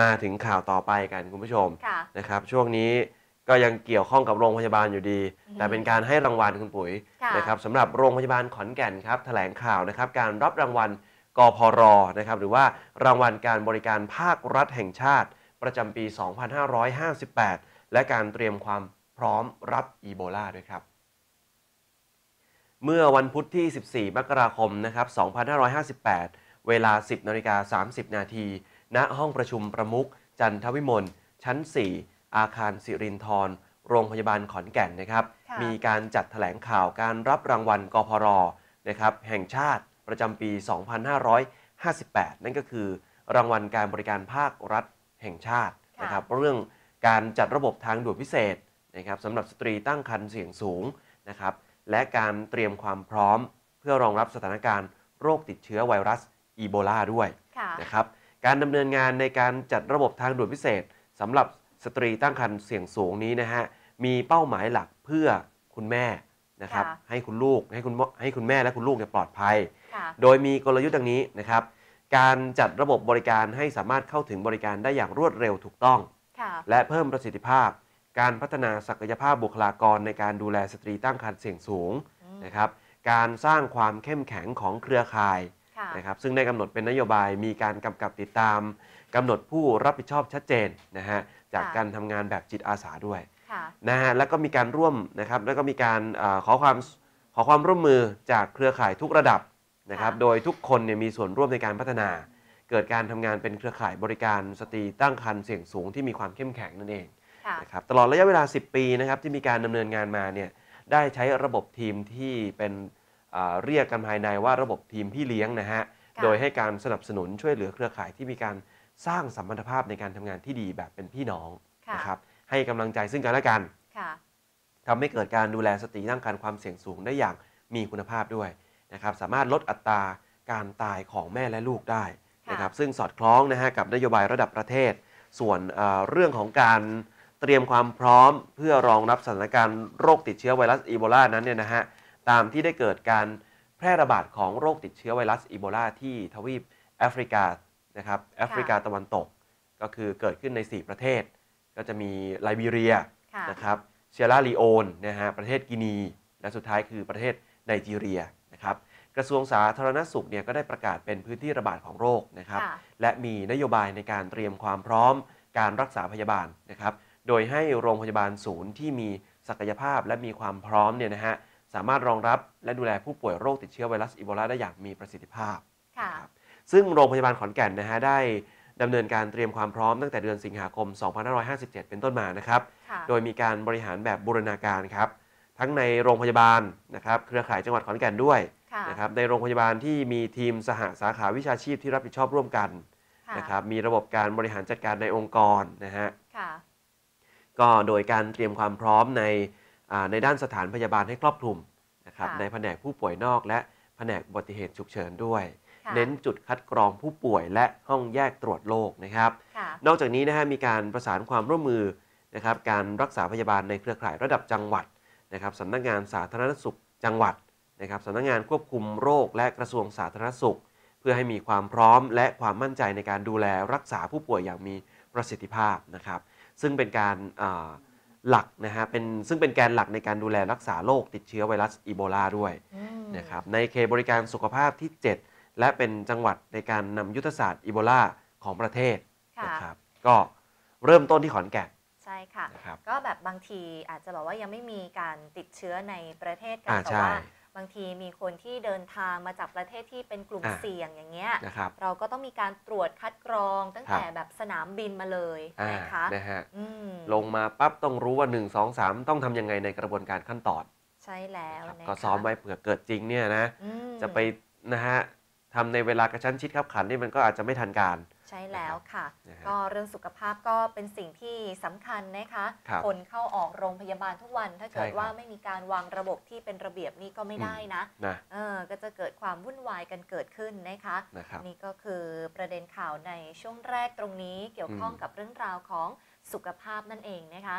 มาถึงข่าวต่อไปกันคุณผู้ชมค่ะ นะครับ ช่วงนี้ก็ยังเกี่ยวข้องกับโรงพยาบาลอยู่ดีอือฮึแต่เป็นการให้รางวัลคุณปุ๋ยค่ะ นะครับสำหรับโรงพยาบาลขอนแก่นครับแถลงข่าวนะครับ การรับรางวัลกพรนะครับ หรือว่ารางวัลการบริการภาครัฐแห่งชาติ ประจำปี 2558 และการเตรียมความพร้อมรับอีโบลาด้วยครับ เมื่อวันพุธที่ 14 มกราคม นะครับ 2558 เวลา 10นาฬิกา30 นาที ณห้องประชุมประมุขจันทวิมลชั้น 4 อาคารสิรินทรโรงพยาบาลขอนแก่นนะครับค่ะมีการจัดแถลงข่าวการรับรางวัลกพรนะครับแห่งชาติประจำปี 2558 นั่นก็คือ รางวัลการบริการภาครัฐแห่งชาตินะครับเรื่องการจัดระบบทางด่วนพิเศษนะครับสำหรับสตรีตั้งครรภ์เสี่ยงสูงนะครับและการเตรียมความพร้อม เพื่อรองรับสถานการณ์โรคติดเชื้อไวรัสอีโบลาด้วยค่ะนะครับ การดำเนินงานในการจัดระบบทางด่วนพิเศษสำหรับสตรีตั้งครรภ์เสี่ยงสูงนี้นะฮะมีเป้าหมายหลักเพื่อคุณแม่นะครับค่ะให้คุณลูกให้คุณให้คุณแม่และคุณลูกเนี่ยปลอดภัยค่ะโดยมีกลยุทธ์ดังนี้นะครับการจัดระบบบริการให้สามารถเข้าถึงบริการได้อย่างรวดเร็วถูกต้องค่ะและเพิ่มประสิทธิภาพ การพัฒนาศักยภาพบุคลากรในการดูแลสตรีตั้งครรภ์เสี่ยงสูงอืมนะครับการสร้างความเข้มแข็งของเครือข่ายค่ะ นะครับซึ่งได้กำหนดเป็นนโยบายมีการกำกับติดตามกำหนดผู้รับผิดชอบชัดเจนนะฮะจากค่ะการทำงานแบบจิตอาสาด้วยค่ะนะฮะแล้วก็มีการร่วมนะครับแล้วก็มีการเออขอความขอความร่วมมือจากเครือข่ายทุกระดับนะครับค่ะโดยทุกคนเนี่ยมีส่วนร่วมในการพัฒนา เกิดการทำงานเป็นเครือข่ายบริการสตรีตั้งครรภ์เสี่ยงสูงที่มีความเข้มแข็งนั่นเองค่ะนะครับตลอดระยะเวลา 10 ปีนะครับที่มีการดำเนินงานมาเนี่ยได้ใช้ระบบทีมที่เป็น เอ่อเรียกกันภายในว่าระบบทีมพี่เลี้ยงนะฮะค่ะโดยให้การสนับสนุนช่วยเหลือเครือข่ายที่มีการสร้างสัมพันธภาพในการทำงานที่ดีแบบเป็นพี่น้องค่ะนะครับ ให้กำลังใจซึ่งกันและกันค่ะทำให้เกิดการดูแลสตรีตั้งครรภ์ความเสี่ยงสูงได้อย่างมีคุณภาพด้วยนะครับ สามารถลดอัตราการตายของแม่และลูกได้นะครับซึ่งสอดคล้องนะฮะกับนโยบายระดับประเทศ ส่วนเอ่อเรื่องของการเตรียมความพร้อมเพื่อรองรับสถานการณ์โรคติดเชื้อไวรัสอีโบลานั้นเนี่ยนะฮะ ตามที่ได้เกิดการแพร่ระบาดของโรคติดเชื้อไวรัสอีโบลาที่ทวีปแอฟริกานะครับแอฟริกาตะวันตก ก็คือเกิดขึ้นใน 4 ประเทศ ก็จะมีไลบีเรียค่ะนะครับเซียร่าลีโอนนะฮะประเทศกินี และสุดท้ายคือประเทศไนจีเรียนะครับกระทรวงสาธารณสุขเนี่ยก็ได้ประกาศเป็นพื้นที่ระบาดของโรคนะครับค่ะและมีนโยบายในการเตรียมความพร้อมการรักษาพยาบาลนะครับโดยให้โรงพยาบาลศูนย์ที่มีศักยภาพและมีความพร้อมเนี่ยนะฮะ สามารถรองรับและดูแลผู้ป่วยโรคติดเชื้อไวรัสอีโบลาได้อย่างมีประสิทธิภาพค่ะครับซึ่งโรงพยาบาลขอนแก่นนะฮะได้ดำเนินการเตรียมความพร้อมตั้งแต่เดือนสิงหาคม 2557 เป็นต้นมานะครับค่ะโดยมีการบริหารแบบบูรณาการครับ ทั้งในโรงพยาบาลนะครับ เครือข่ายจังหวัดขอนแก่นด้วยค่ะนะครับ ในโรงพยาบาลที่มีทีมสหสาขาวิชาชีพที่รับผิดชอบร่วมกันค่ะนะครับ มีระบบการบริหารจัดการในองค์กรนะฮะค่ะก็โดยการเตรียมความพร้อมในอ่า ในด้านสถานพยาบาลให้ครอบคลุมนะครับค่ะในแผนกผู้ป่วยนอก และแผนกอุบัติเหตุฉุกเฉินด้วยค่ะเน้นจุดคัดกรองผู้ป่วยและห้องแยกตรวจโรคนะครับค่ะนอกจากนี้นะฮะมีการประสานความร่วมมือนะครับการรักษาพยาบาลในเครือข่ายระดับจังหวัดนะครับสำนักงานสาธารณสุขจังหวัดนะครับสำนักงานควบคุมโรคและกระทรวงสาธารณสุข เพื่อให้มีความพร้อมและความมั่นใจในการดูแลรักษาผู้ป่วยอย่างมีประสิทธิภาพนะครับ ซึ่งเป็นการอ่า หลักนะฮะเป็นซึ่งเป็นแกนหลักในการดูแลรักษาโรคติดเชื้อไวรัสอีโบลาด้วยอืมนะครับในเขตบริการสุขภาพที่ 7 และเป็นจังหวัดในการนำยุทธศาสตร์อีโบลาของประเทศค่ะนะครับก็เริ่มต้นที่ขอนแก่นใช่ค่ะนะครับก็แบบบางทีอาจจะแบบว่ายังไม่มีการติดเชื้อในประเทศกัอ่าแต่ใช่ว่า บางทีมีคนที่เดินทางมาจากประเทศที่เป็นกลุ่มอ่าเสี่ยงอย่างเงี้ยนะครับเราก็ต้องมีการตรวจคัดกรองตั้งครับแต่แบบสนามบินมาเลยอ่านะคะนะฮะอืมลงมาปั๊บต้องรู้ว่า 1 2 3 ต้องทำยังไงในกระบวนการขั้นตอน ใช่แล้วครับนะคะก็ซ้อมไว้เผื่อเกิดจริงเนี่ยนะอืมจะไปนะฮะทำในเวลากระชั้นชิดขับขันนี่มันก็อาจจะไม่ทันการ ใช่แล้วค่ะนะฮะก็เรื่องสุขภาพก็เป็นสิ่งที่สำคัญนะคะครับคนเข้าออกโรงพยาบาลทุกวัน ถ้าเกิดใช่ครับว่าไม่มีการวางระบบที่เป็นระเบียบนี่ก็ไม่ได้นะนะเออก็จะเกิดความวุ่นวายกันเกิดขึ้นนะคะนะครับนี่ก็คือประเด็นข่าวในช่วงแรกตรงนี้เกี่ยวข้องอืมกับเรื่องราวของสุขภาพนั่นเองนะคะ